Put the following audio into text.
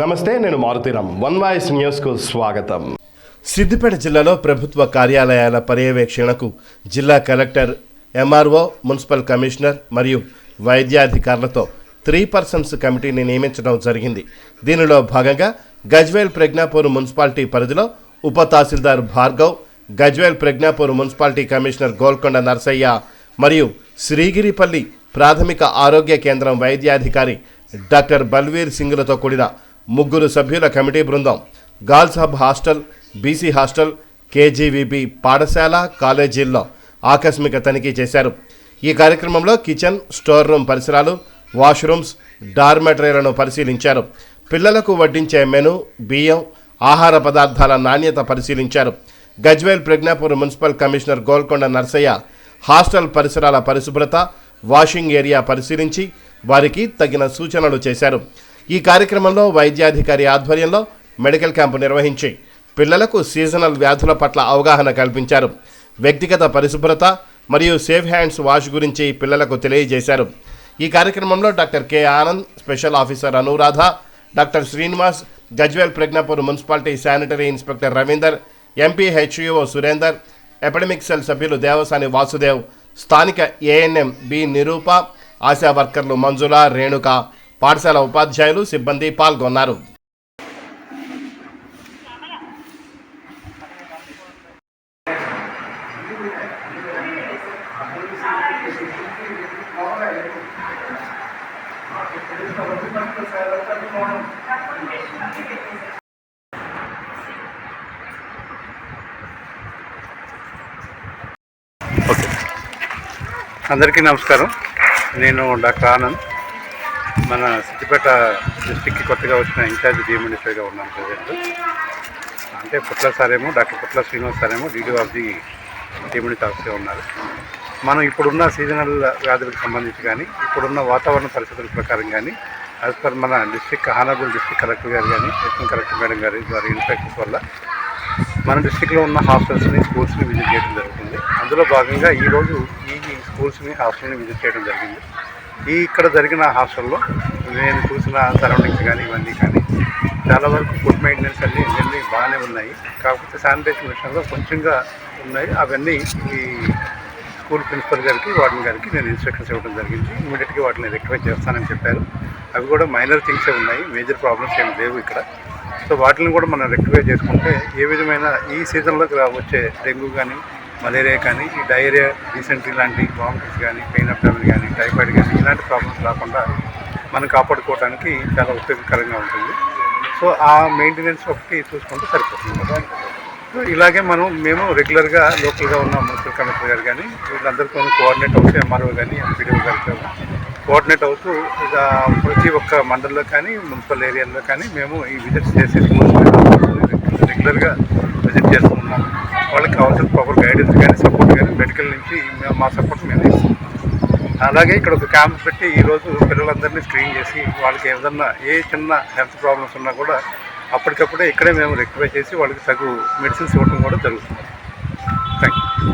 నమస్తే నేను Maruthi Ram one voice న్యూస్కు స్వాగతం. సిద్దిపేట జిల్లాలో ప్రభుత్వ కార్యాలయాల పర్యవేక్షణకు జిల్లా కలెక్టర్ ఎంఆర్ఓ మున్సిపల్ కమిషనర్ మరియు వైద్యాధికారులతో త్రీ పర్సన్స్ కమిటీని నియమించడం జరిగింది. దీనిలో భాగంగా గజ్వేల్ ప్రజ్ఞాపూర్ మున్సిపాలిటీ పరిధిలో ఉప తహసీల్దార్ భార్గవ్ గజ్వేల్ ప్రజ్ఞాపూర్ మున్సిపాలిటీ కమిషనర్ గోల్కొండ నర్సయ్య మరియు శ్రీగిరిపల్లి ప్రాథమిక ఆరోగ్య కేంద్రం వైద్యాధికారి డాక్టర్ బల్వీర్ సింగ్లతో కూడిన ముగ్గురు సభ్యుల కమిటీ బృందం girls hub hostel BC hostel KGBV పాఠశాల కాలేజీల్లో ఆకస్మిక తనిఖీ చేశారు. ఈ కార్యక్రమంలో కిచెన్ స్టోర్ రూమ్ పరిసరాలు వాష్రూమ్స్ డార్మెటరీలను పరిశీలించారు. పిల్లలకు వడ్డించే మెను బియ్యం ఆహార పదార్థాల నాణ్యత పరిశీలించారు. Gajwel Pragnapur municipal commissioner Golconda Narsaiah hostel పరిసరాల పరిశుభ్రత వాషింగ్ ఏరియా పరిశీలించి వారికి తగిన సూచనలు చేశారు. ఈ కార్యక్రమంలో వైద్యాధికారి ఆధ్వర్యంలో మెడికల్ క్యాంపు నిర్వహించి పిల్లలకు సీజనల్ వ్యాధుల పట్ల అవగాహన కల్పించారు. వ్యక్తిగత పరిశుభ్రత మరియు సేఫ్ హ్యాండ్స్ వాష్ గురించి పిల్లలకు తెలియజేశారు. ఈ కార్యక్రమంలో doctor K Anand special officer Anuradha doctor Srinivas Gajwel Pragnapur municipality sanitary inspector Ravinder MP HUO Surender epidemic cell సభ్యులు దేవసాని వాసుదేవ్ స్థానిక ఏఎన్ఎం బి నిరూప ఆశా వర్కర్లు మంజుల రేణుక పాఠశాల ఉపాధ్యాయులు సిబ్బంది పాల్గొన్నారు. అందరికీ నమస్కారం. నేను డాక్టర్ ఆనంద్. మన సిద్దిపేట డిస్టిక్కి కొత్తగా వచ్చిన ఇన్ఛార్జ్ డిఎం ఉన్నాను ప్రజెంట్. అంటే పుట్ల సారేమో డాక్టర్ పుట్ల శ్రీనివాస్ సారేమో డీడీ ఆఫ్ ది డిఎంఎస్ ఆఫీసర్గా ఉన్నారు. మనం ఇప్పుడున్న సీజనల్ వ్యాధులకు సంబంధించి కానీ ఇప్పుడున్న వాతావరణ పరిస్థితుల ప్రకారం కానీ యాజ్ పర్ మన డిస్టిక్ హానాబుల్ డిస్టిక్ కలెక్టర్ గారు కానీ అసిస్టెంట్ కలెక్టర్ మేడం గారి ద్వారా ఇన్ఫెక్షన్స్ వల్ల మన డిస్టిక్లో ఉన్న హాస్టల్స్ని స్కూల్స్ని విజిట్ చేయడం జరుగుతుంది. అందులో భాగంగా ఈరోజు ఈ స్కూల్స్ని హాస్టల్ని విజిట్ చేయడం జరిగింది. ఈ ఇక్కడ జరిగిన హాస్టల్లో నేను చూసిన సరౌండింగ్స్ కానీ ఇవన్నీ కానీ చాలా వరకు ఫుడ్ మెయింటెనెన్స్ అన్నీ ఇవన్నీ బాగానే ఉన్నాయి. కాకపోతే శానిటేషన్ విషయంలో కొంచెంగా ఉన్నాయి. అవన్నీ ఈ స్కూల్ ప్రిన్సిపల్ గారికి వార్డెన్ గారికి నేను ఇన్స్ట్రక్షన్స్ ఇవ్వడం జరిగింది. ఇమీడియట్గా వాటిని రెక్టిఫై చేస్తానని చెప్పారు. అవి కూడా మైనర్ థింగ్సే ఉన్నాయి. మేజర్ ప్రాబ్లమ్స్ ఏమి లేవు ఇక్కడ. సో వాటిని కూడా మనం రెక్టిఫై చేసుకుంటే ఏ విధమైన ఈ సీజన్లోకి వచ్చే డెంగ్యూ కానీ మలేరియా కానీ ఈ డయేరియా డీసెంట్రీ లాంటి వామిటింగ్స్ కానీ పెయిన్ అబ్డామిన్ కానీ టైఫాయిడ్ కానీ ఇలాంటి ప్రాబ్లమ్స్ రాకుండా మనం కాపాడుకోవడానికి చాలా ఉపయోగకరంగా ఉంటుంది. సో ఆ మెయింటెనెన్స్ ఒకటి చూసుకుంటే సరిపోతుంది. సో ఇలాగే మనం మేము రెగ్యులర్గా లోకల్గా ఉన్న మున్సిపల్ కమిషనర్ గారు కానీ వీళ్ళందరితో కోఆర్డినేట్ అవుతూ ఎంఆర్ఓ కానీ ఎంపీడీఓ గారితో కోఆర్డినేట్ అవుతూ ఇక ప్రతి ఒక్క మండలంలో కానీ మున్సిపల్ ఏరియాలో కానీ మేము ఈ విజిట్స్ చేసి రెగ్యులర్గా విజిట్ చేస్తూ ఉన్నాం వాళ్ళకి కావాల్సిన ప్రాపర్ గైడెన్స్ కానీ సపోర్ట్ కానీ మెడికల్ నుంచి మేము- మా సపోర్ట్ మేము ఇస్తాం. అలాగే ఇక్కడ ఒక క్యాంప్ పెట్టి ఈరోజు పిల్లలందరినీ స్క్రీన్ చేసి వాళ్ళకి ఏదన్నా ఏ చిన్న హెల్త్ ప్రాబ్లమ్స్ ఉన్నా కూడా అప్పటికప్పుడే ఇక్కడే మేము రెక్టిఫై చేసి వాళ్ళకి తగు మెడిసిన్స్ ఇవ్వడం కూడా జరుగుతుంది. Thank you